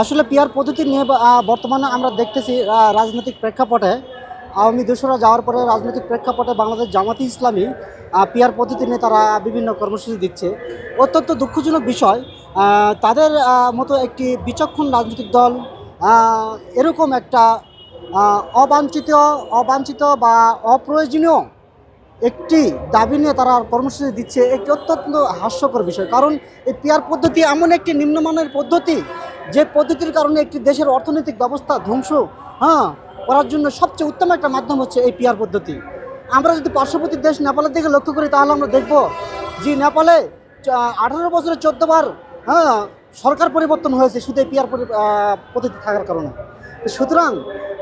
আসলে পিয়ার পদ্ধতি নিয়ে বর্তমানে আমরা দেখতেছি রাজনৈতিক প্রেক্ষাপটে, আওয়ামী দোসরা যাওয়ার পরে রাজনৈতিক প্রেক্ষাপটে বাংলাদেশ জামাতি ইসলামী পিয়ার পদ্ধতি নিয়ে তারা বিভিন্ন কর্মসূচি দিচ্ছে। অত্যন্ত দুঃখজনক বিষয় তাদের মতো একটি বিচক্ষণ রাজনৈতিক দল এরকম একটা অবাঞ্ছিত অবাঞ্ছিত বা অপ্রয়োজনীয় একটি দাবি নিয়ে তারা কর্মসূচি দিচ্ছে, একটি অত্যন্ত হাস্যকর বিষয়। কারণ এই পিয়ার পদ্ধতি এমন একটি নিম্নমানের পদ্ধতি যে পদ্ধতির কারণে একটি দেশের অর্থনৈতিক ব্যবস্থা ধ্বংস হ্যাঁ করার জন্য সবচেয়ে উত্তম একটা মাধ্যম হচ্ছে এই পিয়ার পদ্ধতি। আমরা যদি পার্শ্ববর্তী দেশ নেপালের দিকে লক্ষ্য করি, তাহলে আমরা দেখব যে নেপালে আঠারো বছরে চোদ্দ বার হ্যাঁ সরকার পরিবর্তন হয়েছে শুধু এই পিয়ার পদ্ধতি থাকার কারণে। সুতরাং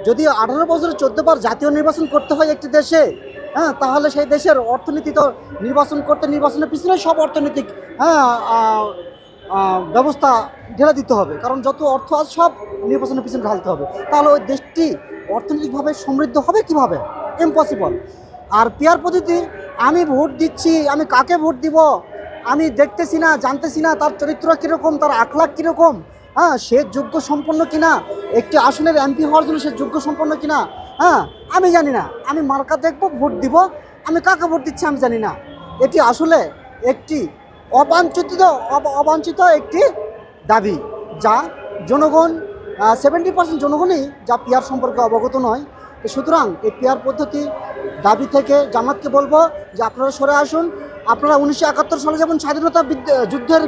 যদি আঠারো বছরে চোদ্দ বার জাতীয় নির্বাচন করতে হয় একটি দেশে হ্যাঁ তাহলে সেই দেশের অর্থনীতি তো নির্বাচন করতে নির্বাচনের পিছনে সব অর্থনৈতিক হ্যাঁ ব্যবস্থা ঢেলে দিতে হবে। কারণ যত অর্থ আছে সব নির্বাচনের পিছনে ঢালতে হবে। তাহলে ওই দেশটি অর্থনৈতিকভাবে সমৃদ্ধ হবে কীভাবে? ইম্পসিবল আর পিয়ার পদ্ধতি, আমি ভোট দিচ্ছি, আমি কাকে ভোট দিব? আমি দেখতেছি না, জানতেছি না তার চরিত্র কীরকম, তার আখলাখ কীরকম হ্যাঁ সে যোগ্য সম্পন্ন কিনা? একটি আসনের এমপি হওয়ার জন্য সে যোগ্য সম্পন্ন কিনা? হ্যাঁ আমি জানি না। আমি মার্কা দেখব, ভোট দিব, আমি কাকে ভোট দিচ্ছি আমি জানি না। এটি আসলে একটি অবাঞ্ছিত অবাঞ্ছিত একটি দাবি, যা জনগণ সেভেন্টি পার্সেন্ট জনগণই যা পিয়ার সম্পর্কে অবগত নয়। সুতরাং এই পিয়ার পদ্ধতি দাবি থেকে জামাতকে বলব যে আপনারা সরে আসুন। আপনারা উনিশশো একাত্তর সালে যেমন স্বাধীনতা যুদ্ধের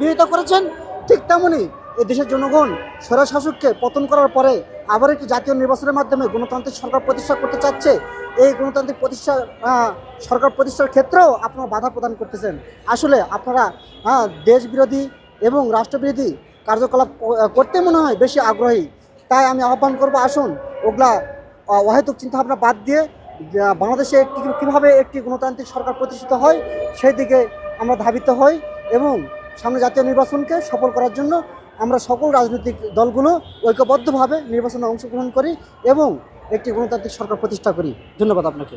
বিরোধিতা করেছেন, ঠিক তেমনই এই দেশের জনগণ স্বৈরা শাসককে পতন করার পরে আবার একটি জাতীয় নির্বাচনের মাধ্যমে গণতান্ত্রিক সরকার প্রতিষ্ঠা করতে চাচ্ছে। এই গণতান্ত্রিক প্রতিষ্ঠা সরকার প্রতিষ্ঠার ক্ষেত্রেও আপনারা বাধা প্রদান করতেছেন। আসলে আপনারা দেশ বিরোধী এবং রাষ্ট্রবিরোধী কার্যকলাপ করতে মনে হয় বেশি আগ্রহী। তাই আমি আহ্বান করব, আসুন ওগুলা অহেতুক চিন্তাভাবনা বাদ দিয়ে বাংলাদেশে একটি, কীভাবে একটি গণতান্ত্রিক সরকার প্রতিষ্ঠিত হয়, সেই দিকে আমরা ধাবিত হই এবং সামনে জাতীয় নির্বাচনকে সফল করার জন্য আমরা সকল রাজনৈতিক দলগুলো ঐক্যবদ্ধভাবে নির্বাচনে অংশগ্রহণ করি এবং একটি গণতান্ত্রিক সরকার প্রতিষ্ঠা করি। ধন্যবাদ আপনাকে।